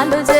আলো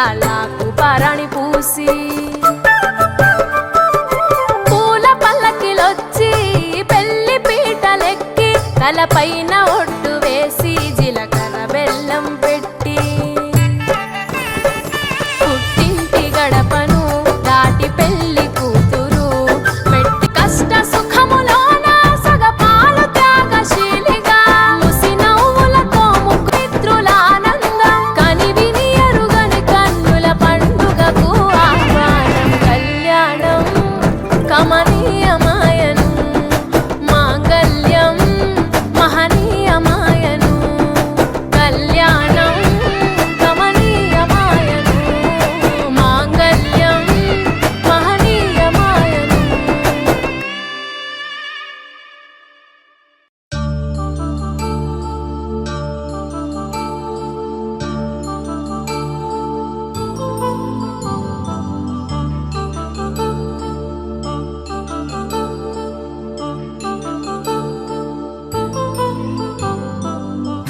కాళ్ళకు పారాణి పూసి పూల పల్లకిలొచ్చి పెళ్ళి పీటలెక్కి తలపైన ఒడ్డు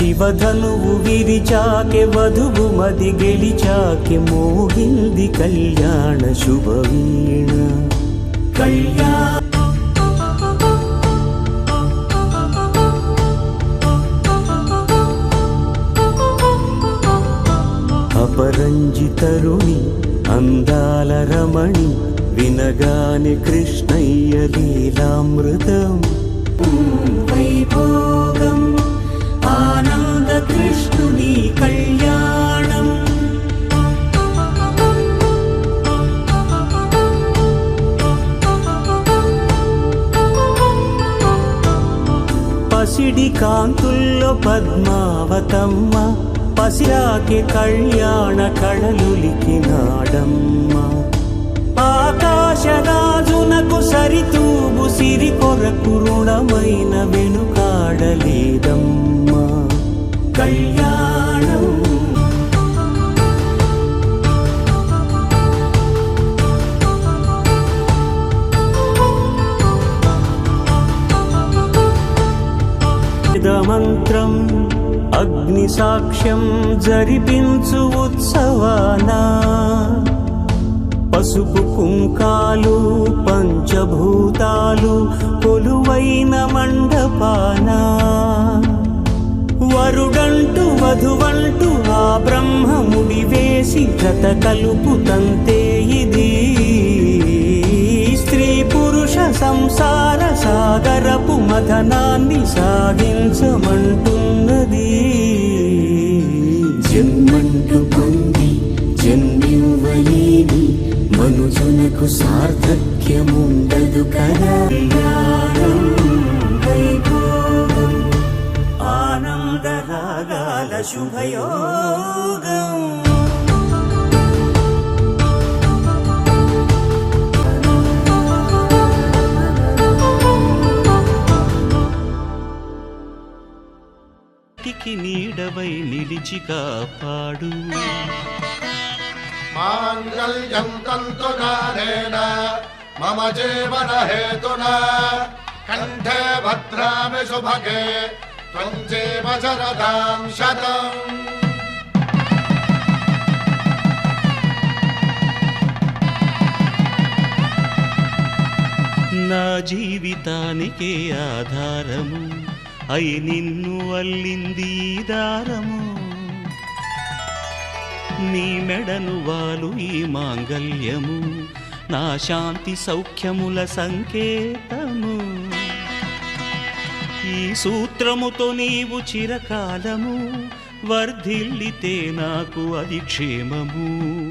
శివధనువు విరిచాకె వధువు మది గెలిచాకె మోగింది కళ్యాణ శుభవీణ. కళ్యాణ అపరంజి తరుణి అందాల రమణి వినగాని కృష్ణయ్య లీలామృతం. వైభోగం కాంతుల్లో పద్మావతమ్మ పసిరాకి కళ్యాణ కళలులికినాడమ్మ ఆకాశరాజునకు సరితూబు సిరి కొరకు రుణమైన వెనుకాడలేదమ్మా. కళ్యాణ వేదమంత్రం అగ్ని సాక్ష్యం జరిపించు ఉత్సవాన. పసుపు కుంకాలు పంచభూతాలు కొలువైన మండపాన. వరుడంటూ వధువంటూ ఆ బ్రహ్మముడి వేసి గత కలుపుతంతే. సంసార సాగరపు మథనాన్ని సాగించమంటున్నది. జన్మంటూ పొంది జన్మివ్వలేని మనుజునకు సార్థక్యముండదు కదా. వైభోగం ఆనంద నిలిచి కాపాడు మాంగళ్యం తంతునానేన మమ జీవన హేతునా. కంఠే భద్రామి శుభగే త్వం జీవ శరదాం శతం. నా జీవితానికే ఆధారము అయి నిన్ను అల్లింది దారము. నీ మెడను వాలు ఈ మాంగల్యము. నా శాంతి సౌఖ్యముల సంకేతము. ఈ సూత్రముతో నీవు చిరకాలము వర్ధిల్లితే నాకు అది క్షేమము.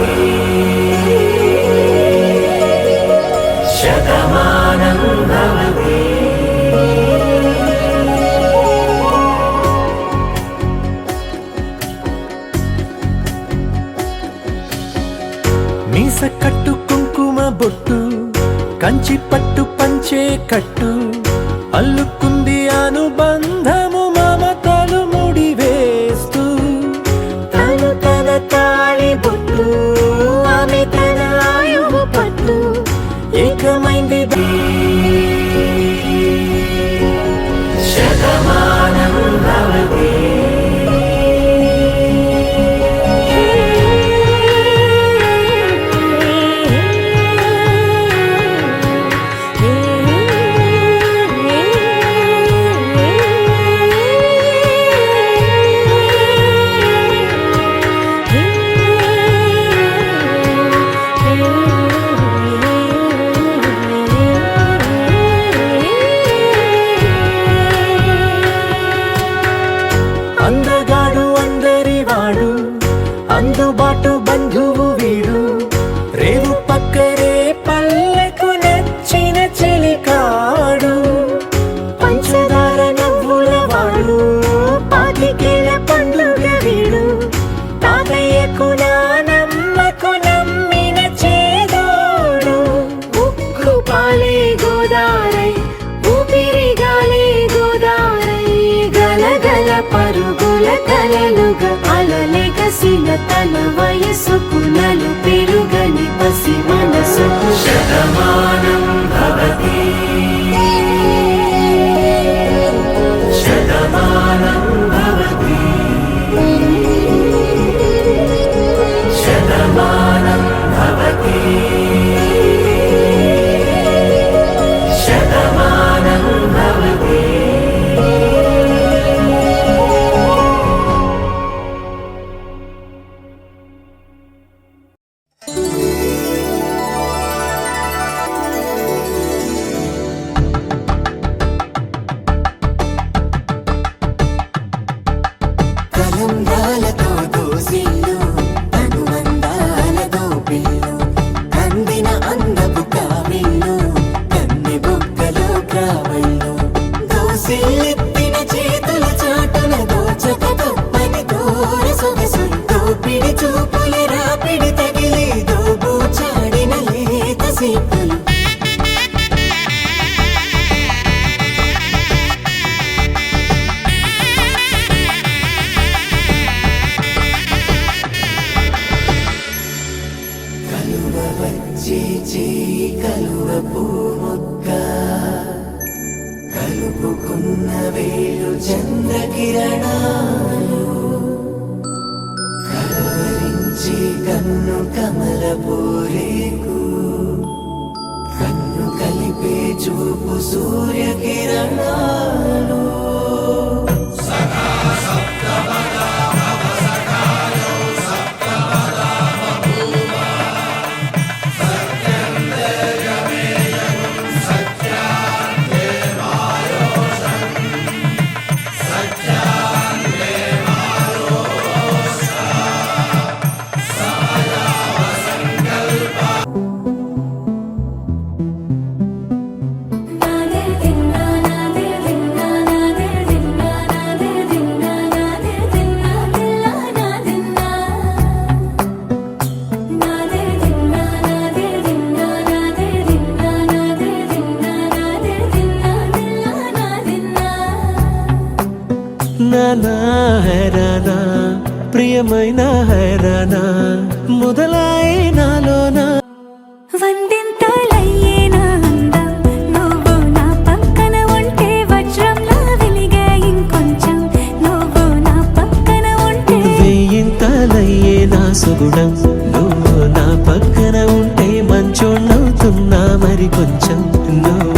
భవతి. శతమానం మీస కట్టు కుంకుమ బొట్టు కంచి పట్టు పంచే కట్టు అల్లు పరుగుల కలలుగా అలలెగసిన తన వయసుకు నలు పెరుగని పసి మనసు. శతమానం భవతి. శతమానం వచ్చే చేయి కలువ పూముక్క కలుపుకున్న వేలు చంద్రకిరణాలు కలవరించి కన్ను కమల పూరేకు కన్ను కలిపే చూపు సూర్యకిరణాలు నానా హైరానా? ప్రియమైన హైరానా? మొదలై నాలోనా? వందింతలయ్యేనా అందం? నువ్వు నా పక్కన ఉంటే వజ్రంలా వెలిగే ఇంకొంచెం. నువ్వు